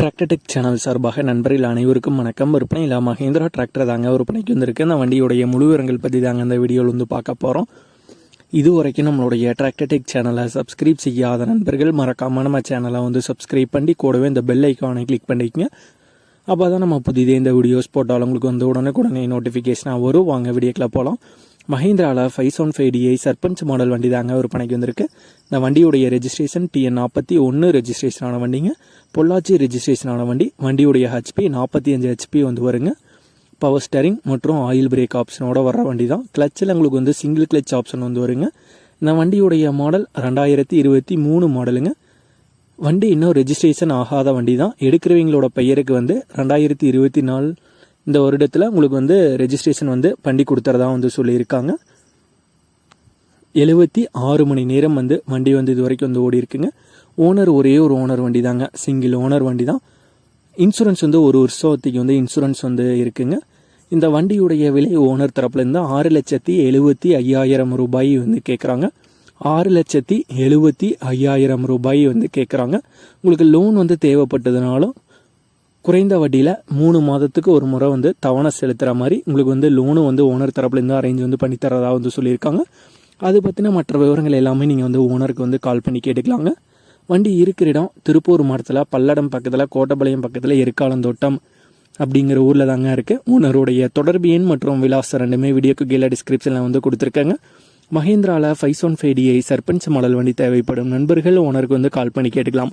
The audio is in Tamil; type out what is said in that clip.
டிராக்டர்டெக் சேனல் சார்பாக நண்பர்கள் அனைவருக்கும் வணக்கம். விற்பனையில் மகேந்திரா டிராக்டர் தாங்க விற்பனைக்கு வந்திருக்கு. அந்த வண்டியுடைய முழு விவரங்கள் பற்றி தாங்க அந்த வீடியோவில் வந்து பார்க்க போகிறோம் இது வரைக்கும் நம்மளுடைய டிராக்டர்டெக் சேனலை சப்ஸ்கிரைப் செய்யாத நண்பர்கள் மறக்காம நம்ம சேனலை வந்து சப்ஸ்கிரைப் பண்ணி கூடவே இந்த பெல் ஐக்கானை கிளிக் பண்ணிக்கங்க. அப்போ தான் நம்ம புதிதே இந்த வீடியோஸ் போட்டாலும் உங்களுக்கு வந்து உடனே உடனே நோட்டிஃபிகேஷனாக வரும். வாங்க வீடியோக்கில் போகலாம் மஹேந்திராவில் five seven five DI Sarpanch model வண்டி தாங்க விற்பனைக்கு வந்திருக்கு. இந்த வண்டியுடைய ரெஜிஸ்ட்ரேஷன் டிஎன் நாற்பத்தி ஒன்று ரெஜிஸ்ட்ரேஷனான வண்டிங்க. பொள்ளாச்சி ரெஜிஸ்ட்ரேஷனான வண்டி. வண்டியுடைய ஹெச்பி நாற்பத்தி அஞ்சு ஹெச்பி வந்து வருங்க. பவர் ஸ்டேரிங் மற்றும் ஆயில் பிரேக் ஆப்ஷனோட வர வண்டி தான் கிளச்சில் உங்களுக்கு வந்து சிங்கிள் கிளச் ஆப்ஷன் வந்து வருங்க. இந்த வண்டியுடைய மாடல் ரெண்டாயிரத்தி இருபத்தி மூணு மாடலுங்க வண்டி இன்னும் ரெஜிஸ்ட்ரேஷன் ஆகாத வண்டி தான் எடுக்கிறவங்களோட பெயருக்கு வந்து ரெண்டாயிரத்தி இருபத்தி நாலு இந்த வருடத்தில் உங்களுக்கு வந்து ரெஜிஸ்ட்ரேஷன் வந்து பண்ணி கொடுத்துறதா வந்து சொல்லியிருக்காங்க. எழுபத்தி ஆறு மணி நேரம் வந்து வண்டி வந்து இது வரைக்கும் வந்து ஓடி இருக்குங்க. ஓனர் ஒரே ஒரு ஓனர் வண்டி தாங்க. சிங்கிள் ஓனர் வண்டி தான். இன்சூரன்ஸ் வந்து ஒரு வருஷத்துக்கு வந்து இன்சூரன்ஸ் வந்து இருக்குங்க. இந்த வண்டியுடைய விலை ஓனர் தரப்புலேருந்து ஆறு லட்சத்தி எழுபத்தி ஐயாயிரம் ரூபாய் வந்து கேட்குறாங்க ஆறு லட்சத்தி எழுபத்தி ஐயாயிரம் ரூபாய் வந்து கேட்குறாங்க உங்களுக்கு லோன் வந்து தேவைப்பட்டதுனாலும் குறைந்த வட்டியில் மூணு மாதத்துக்கு ஒரு முறை வந்து தவணை செலுத்துகிற மாதிரி உங்களுக்கு வந்து லோனு வந்து ஓனர் தரப்புலேருந்து அரேஞ்ச் வந்து பண்ணி தரதாக வந்து சொல்லியிருக்காங்க. அது பற்றின மற்ற விவரங்கள் எல்லாமே நீங்கள் வந்து ஓனருக்கு வந்து கால் பண்ணி கேட்டுக்கலாங்க. வண்டி இருக்கிற இடம் திருப்பூர் மாவட்டத்தில் பல்லடம் பக்கத்தில் கோட்டப்பாளையம் பக்கத்தில் எருக்காலந்தோட்டம் அப்படிங்கிற ஊரில் தாங்க இருக்குது ஓனருடைய தொடர்பு எண் மற்றும் விலாசம் ரெண்டுமே வீடியோக்கு கீழே டிஸ்கிரிப்ஷனில் வந்து கொடுத்துருக்காங்க. மஹேந்திராவில் five one five DI Sarpanch model வண்டி தேவைப்படும் நண்பர்கள் ஓனருக்கு வந்து கால் பண்ணி கேட்டுக்கலாம்.